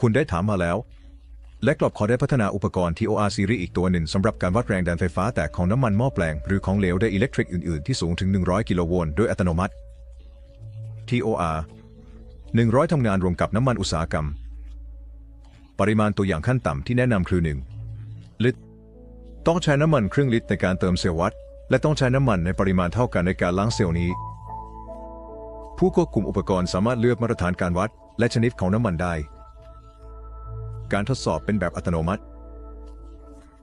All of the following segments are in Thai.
คุณได้ถามมาแล้ว และกรอบขอได้พัฒนาอุปกรณ์ TOR Series อีกตัวหนึ่งสำหรับการวัดแรงดันไฟฟ้าแตกของน้ำมันหม้อแปลง หรือของเหลวไดอิเล็กทริกอื่น ๆ ที่สูงถึง 100 กิโลโวลต์โดยอัตโนมัติ TOR 100 ทำงานรวมกับน้ำมันอุตสาหกรรม ปริมาณตัวอย่างขั้นต่ำที่แนะนำคือ 1 ลิตร ต้องใช้น้ำมันครึ่งลิตรในการเติมเซลล์วัตและต้องใช้น้ำมันในปริมาณเท่ากันในการล้างเซลล์นี้ ผู้ควบคุมอุปกรณ์สามารถเลือกมาตรฐานการวัด และชนิดของน้ำมันได้ การทดสอบเป็นแบบอัตโนมัติ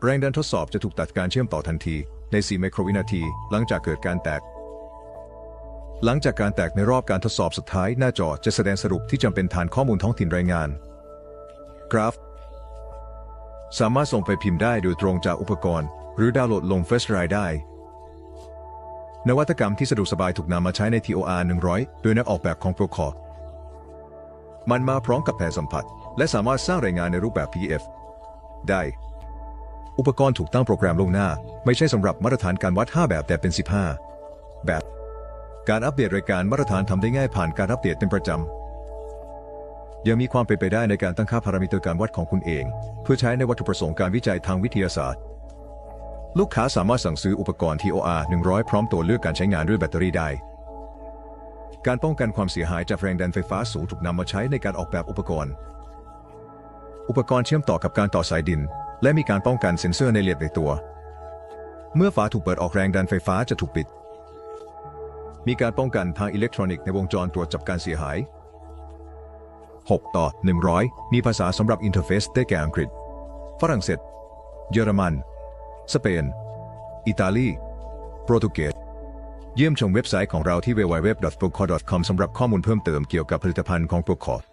แรงดันทดสอบจะถูกตัดการเชื่อมต่อทันทีใน 4 ไมโครวินาที หลังจากเกิดการแตก หลังจากการแตกในรอบการทดสอบสุดท้ายหน้าจอจะแสดงสรุปที่จำเป็นฐานข้อมูลท้องถิ่นรายงาน กราฟ สามารถส่งไปพิมพ์ได้โดยตรงจากอุปกรณ์ หรือดาวน์โหลดลงเฟซไรได้ นวัตกรรมที่สะดวกสบายถูกนำมาใช้ใน TOR 100 โดยนักออกแบบของ Procore มันมาพร้อมกับแผ่นสัมผัส และสามารถสร้างรายงานในรูปแบบ PDF ได้ อุปกรณ์ถูกตั้งโปรแกรมลงหน้า ไม่ใช่สำหรับมาตรฐานการวัด 5 แบบแต่เป็น 15 แบบ การอัปเดตรายการมาตรฐานทำได้ง่ายผ่านการอัปเดตเป็นประจำ ยังมีความเป็นไปได้ในการตั้งค่าพารามิเตอร์การวัดของคุณเอง เพื่อใช้ในวัตถุประสงค์การวิจัยทางวิทยาศาสตร์ ลูกค้าสามารถสั่งซื้ออุปกรณ์ TOR 100 พร้อมตัวเลือกการใช้งานด้วยแบตเตอรี่ได้การป้องกันความเสียหายจากแรงดันไฟฟ้าสูงถูกนำมาใช้ในการออกแบบอุปกรณ์ อุปกรณ์เชื่อมต่อกับการต่อสายดิน และมีการป้องกันเซ็นเซอร์ในเลียดในตัว เมื่อฝาถูกเปิดออกแรงดันไฟฟ้าจะถูกปิด มีการป้องกันทางอิเล็กทรอนิกส์ในวงจรตรวจจับการเสียหาย 6 ต่อ 100 มีภาษาสำหรับอินเทอร์เฟซได้แก่อังกฤษ ฝรั่งเศส เยอรมัน สเปน อิตาลี โปรตุเกส เยี่ยมชมเว็บไซต์ของเราที่ www.procor.com สำหรับข้อมูลเพิ่มเติมเกี่ยวกับผลิตภัณฑ์ของ Procor